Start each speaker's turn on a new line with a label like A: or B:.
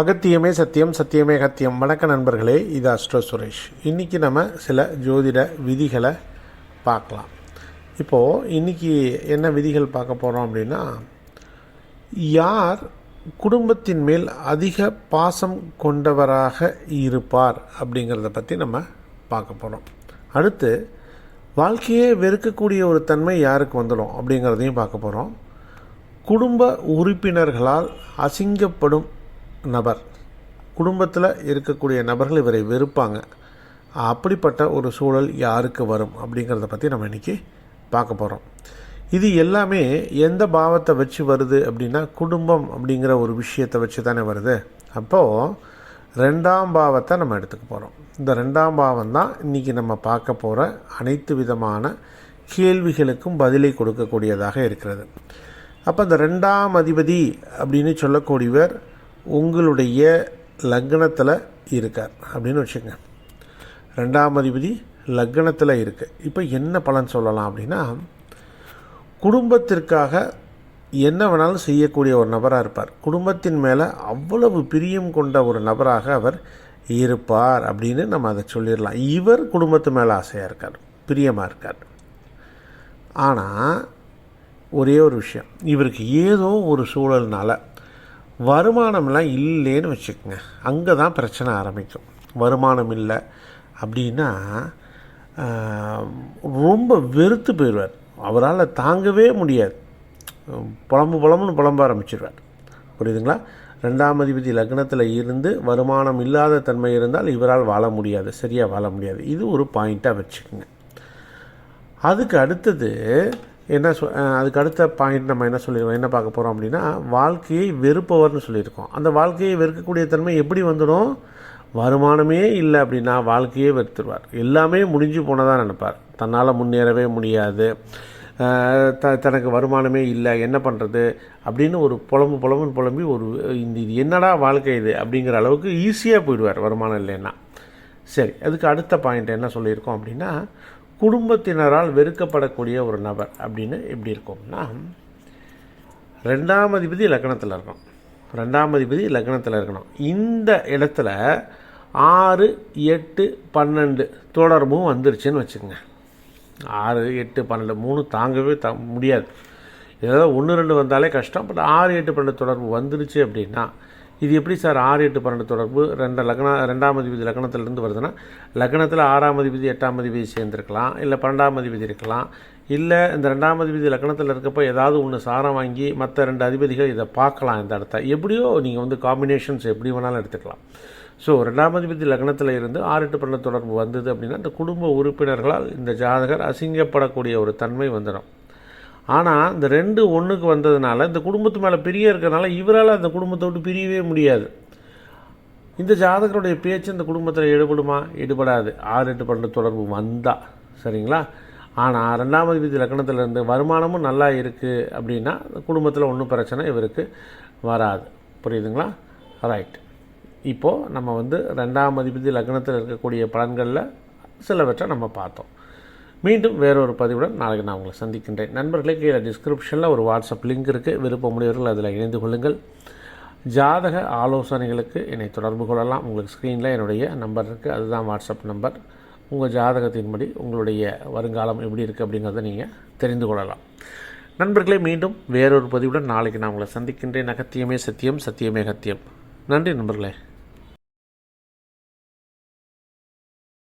A: அகத்தியமே சத்தியம் சத்தியமே அகத்தியம். வணக்க நண்பர்களே இது அஸ்ட்ரோ சுரேஷ். இன்றைக்கி நம்ம சில ஜோதிட விதிகளை பார்க்கலாம். இப்போது இன்றைக்கி என்ன விதிகள் பார்க்க போகிறோம் அப்படின்னா யார் குடும்பத்தின் மேல் அதிக பாசம் கொண்டவராக இருப்பார் அப்படிங்கிறத பற்றி நம்ம பார்க்க போகிறோம் அடுத்து வாழ்க்கையே வெறுக்கக்கூடிய ஒரு தன்மை யாருக்கு வந்துடும் அப்படிங்கிறதையும் பார்க்க போகிறோம் குடும்ப உறுப்பினர்களால் அசிங்கப்படும் நபர். குடும்பத்தில் இருக்கக்கூடிய நபர்கள் இவரை வெறுப்பாங்க. அப்படிப்பட்ட ஒரு சூழல் யாருக்கு வரும் அப்படிங்கிறத பற்றி நம்ம இன்றைக்கி பார்க்க போகிறோம் இது எல்லாமே எந்த பாவத்தை வச்சு வருது அப்படின்னா குடும்பம் அப்படிங்கிற ஒரு விஷயத்தை வச்சு தானே வருது. அப்போது ரெண்டாம் பாவத்தை நம்ம எடுத்துக்க போகிறோம் இந்த ரெண்டாம் பாவம் தான் இன்றைக்கி நம்ம பார்க்க போகிற அனைத்து விதமான கேள்விகளுக்கும் பதிலை கொடுக்கக்கூடியதாக இருக்கிறது. அப்போ இந்த ரெண்டாம் அதிபதி அப்படின்னு சொல்லக்கூடியவர் உங்களுடைய லக்னத்தில் இருக்கார் அப்படின்னு வச்சுக்கோங்க. ரெண்டாம் அதிபதி லக்னத்தில் இருக்குது இப்போ என்ன பலன் சொல்லலாம் அப்படின்னா குடும்பத்திற்காக என்ன வேணாலும் செய்யக்கூடிய ஒரு நபராக இருப்பார். குடும்பத்தின் மேலே அவ்வளவு பிரியம் கொண்ட ஒரு நபராக அவர் இருப்பார் அப்படின்னு நம்ம அதை சொல்லிடலாம். இவர் குடும்பத்து மேலே ஆசையாக இருக்கார் பிரியமாக இருக்கார். ஆனால் ஒரே ஒரு விஷயம் இவருக்கு ஏதோ ஒரு சூழல்னால வருமானம்லாம் இல்லைன்னு வச்சுக்கோங்க. அங்கே தான் பிரச்சனை ஆரம்பிக்கும். வருமானம் இல்லை அப்படின்னா ரொம்ப வெறுத்து போயிடுவார். அவரால் தாங்கவே முடியாது. புலம்பு புலம்புன்னு புலம்ப ஆரம்பிச்சிடுவார் புரியுதுங்களா? ரெண்டாம் அதிபதி லக்னத்தில் இருந்து வருமானம் இல்லாத தன்மை இருந்தால் இவரால் வாழ முடியாது. சரியாக வாழ முடியாது. இது ஒரு பாயிண்ட்டாக வச்சுக்கோங்க. அதுக்கு அடுத்தது என்ன சொ அதுக்கு அடுத்த பாயிண்ட் நம்ம என்ன சொல்லியிருக்கோம் என்ன பார்க்க போகிறோம் அப்படின்னா வாழ்க்கையை வெறுப்பவர்னு சொல்லியிருக்கோம். அந்த வாழ்க்கையை வெறுக்கக்கூடிய தன்மை எப்படி வந்துடும்? வருமானமே இல்லை அப்படின்னா வாழ்க்கையே வெறுத்துருவார். எல்லாமே முடிஞ்சு போனதாக நினைப்பார். தன்னால் முன்னேறவே முடியாது. த தனக்கு வருமானமே இல்லை. என்ன பண்ணுறது அப்படின்னு ஒரு புலம்பு புலம்புன்னு புலம்பி ஒரு இந்த இது என்னடா வாழ்க்கை இது அப்படிங்கிற அளவுக்கு ஈஸியாக போயிடுவார் வருமானம் இல்லைன்னா. சரி அதுக்கு அடுத்த பாயிண்ட் என்ன சொல்லியிருக்கோம் அப்படின்னா குடும்பத்தினரால் வெறுக்கப்படக்கூடிய ஒரு நபர் அப்படின்னு எப்படி இருக்கும்னா ரெண்டாம் அதிபதி லக்னத்தில் இருக்கணும். ரெண்டாம் அதிபதி லக்னத்தில் இருக்கணும். இந்த இடத்துல ஆறு எட்டு பன்னெண்டு தொடர்பும் வந்துருச்சுன்னு வச்சுக்கோங்க. ஆறு எட்டு பன்னெண்டு மூணு தாங்கவே த முடியாது. ஏதாவது ஒன்று ரெண்டு வந்தாலே கஷ்டம். பட் ஆறு எட்டு பன்னெண்டு தொடர்பு வந்துருச்சு அப்படின்னா இது எப்படி சார் ஆறு எட்டு பன்னெண்டு தொடர்பு? ரெண்டு லக்ன ரெண்டாம் அதிபதி லக்னத்திலிருந்து வருதுன்னா லக்னத்தில் ஆறாம் அதிபதி எட்டாம் அதிபதி சேர்ந்துருக்கலாம் இல்லை பன்னெண்டாம் அதிபதி இருக்கலாம் இல்லை இந்த ரெண்டாம் அதிபதி லக்னத்தில் இருக்கப்போ ஏதாவது ஒன்று சாரம் வாங்கி மற்ற ரெண்டு அதிபதிகள் இதை பார்க்கலாம் இந்த இடத்த. எப்படியோ நீங்கள் வந்து காம்பினேஷன்ஸ் எப்படி வேணாலும் எடுத்துக்கலாம். ஸோ ரெண்டாம் அதிபதி லக்னத்தில் இருந்து ஆறு எட்டு பன்னெண்டு தொடர்பு வந்தது அப்படின்னா இந்த குடும்ப உறுப்பினர்களால் இந்த ஜாதகர் அசிங்கப்படக்கூடிய ஒரு தன்மை வந்துடும். ஆனால் இந்த ரெண்டு ஒன்றுக்கு வந்ததுனால இந்த குடும்பத்து மேலே பிரிய இருக்கிறனால இவரால் அந்த குடும்பத்தை விட்டு பிரியவே முடியாது. இந்த ஜாதகருடைய பேச்சு இந்த குடும்பத்தில் ஈடுபடுமா ஈடுபடாது ஆறு எட்டு பன்னெண்டு தொடர்பு வந்தா. சரிங்களா? ஆனால் ரெண்டாம் அதிபதி லக்னத்தில் வருமானமும் நல்லா இருக்குது அப்படின்னா குடும்பத்தில் ஒன்றும் பிரச்சனை இவருக்கு வராது. புரியுதுங்களா? ரைட் இப்போது நம்ம வந்து ரெண்டாம் அதிபதி லக்னத்தில் இருக்கக்கூடிய பலன்களில் சிலவற்றை நம்ம பார்த்தோம். மீண்டும் வேறொரு பதிவுடன் நாளைக்கு நான் உங்களை சந்திக்கின்றேன். நண்பர்களே கீழே டிஸ்கிரிப்ஷனில் ஒரு வாட்ஸ்அப் லிங்க் இருக்குது விருப்பமுடையவர்கள் அதில் இணைந்து கொள்ளுங்கள். ஜாதக ஆலோசனைகளுக்கு என்னை தொடர்பு கொள்ளலாம். உங்களுக்கு ஸ்க்ரீனில் என்னுடைய நம்பர் இருக்குது அதுதான் வாட்ஸ்அப் நம்பர் உங்கள் ஜாதகத்தின்படி உங்களுடைய வருங்காலம் எப்படி இருக்குது அப்படிங்கிறத நீங்கள் தெரிந்து கொள்ளலாம். நண்பர்களே மீண்டும் வேறொரு பதிவுடன் நாளைக்கு நான் உங்களை சந்திக்கின்றேன். அகத்தியமே சத்தியம் சத்தியமே அகத்தியம். நன்றி நண்பர்களே.